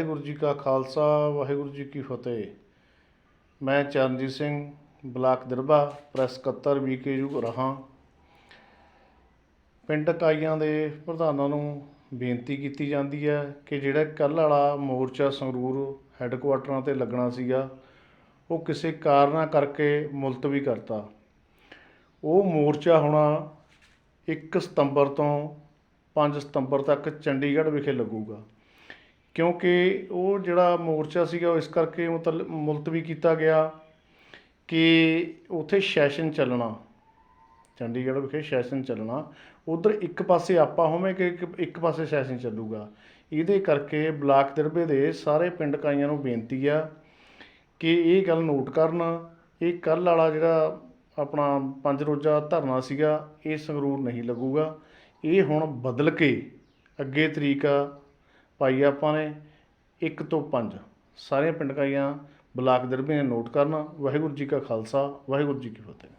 ਵਾਹਿਗੁਰੂ ਜੀ ਕਾ ਖਾਲਸਾ, ਵਾਹਿਗੁਰੂ ਜੀ ਕੀ ਫਤਿਹ। ਮੈਂ ਚਰਨਜੀਤ ਸਿੰਘ, ਬਲਾਕ ਦਿਰਬਾ, ਪ੍ਰੈਸ ਸਕੱਤਰ ਵੀਕੇਯੂ ਰਹਾ। ਪਿੰਡ ਇਕਾਈਆਂ ਦੇ ਪ੍ਰਧਾਨਾਂ ਨੂੰ ਬੇਨਤੀ ਕੀਤੀ ਜਾਂਦੀ ਹੈ ਕਿ ਜਿਹੜਾ ਕੱਲ੍ਹ ਵਾਲਾ ਮੋਰਚਾ ਸੰਗਰੂਰ ਹੈੱਡਕੁਆਟਰਾਂ ਤੇ ਲੱਗਣਾ ਸੀਗਾ, ਉਹ ਕਿਸੇ ਕਾਰਨਾਂ ਕਰਕੇ ਮੁਲਤਵੀ ਕਰਤਾ। ਉਹ ਮੋਰਚਾ ਹੋਣਾ 1 ਸਤੰਬਰ ਤੋਂ 5 ਸਤੰਬਰ ਤੱਕ ਚੰਡੀਗੜ੍ਹ ਵਿਖੇ ਲੱਗੂਗਾ। ਕਿਉਂਕਿ ਉਹ ਜਿਹੜਾ ਮੋਰਚਾ ਸੀਗਾ ਉਹ ਇਸ ਕਰਕੇ ਮੁਤਲ ਮੁਲਤਵੀ ਕੀਤਾ ਗਿਆ ਕਿ ਉੱਥੇ ਸੈਸ਼ਨ ਚੱਲਣਾ, ਚੰਡੀਗੜ੍ਹ ਵਿਖੇ ਸੈਸ਼ਨ ਚੱਲਣਾ, ਉਧਰ ਇੱਕ ਪਾਸੇ ਆਪਾਂ ਹੋਵਾਂਗੇ ਕਿ ਇੱਕ ਪਾਸੇ ਸੈਸ਼ਨ ਚੱਲੂਗਾ। ਇਹਦੇ ਕਰਕੇ ਬਲਾਕ ਦਿਰਬੇ ਦੇ ਸਾਰੇ ਪਿੰਡ ਕਾਈਆਂ ਨੂੰ ਬੇਨਤੀ ਆ ਕਿ ਇਹ ਗੱਲ ਨੋਟ ਕਰਨ। ਇਹ ਕੱਲ੍ਹ ਵਾਲਾ ਜਿਹੜਾ ਆਪਣਾ ਪੰਜ ਰੋਜ਼ਾ ਧਰਨਾ ਸੀਗਾ, ਇਹ ਸੰਗਰੂਰ ਨਹੀਂ ਲੱਗੂਗਾ। ਇਹ ਹੁਣ ਬਦਲ ਕੇ ਅੱਗੇ ਤਰੀਕ ਭਾਈ ਆਪਾਂ ਨੇ 1 ਤੋਂ 5 ਸਾਰੀਆਂ ਪਿੰਡ ਕਾਈਆਂ ਬਲਾਕ ਦਰਬੇ ਨੇ ਨੋਟ ਕਰਨਾ। ਵਾਹਿਗੁਰੂ ਜੀ ਕਾ ਖਾਲਸਾ, ਵਾਹਿਗੁਰੂ ਜੀ ਕੀ ਫਤਿਹ।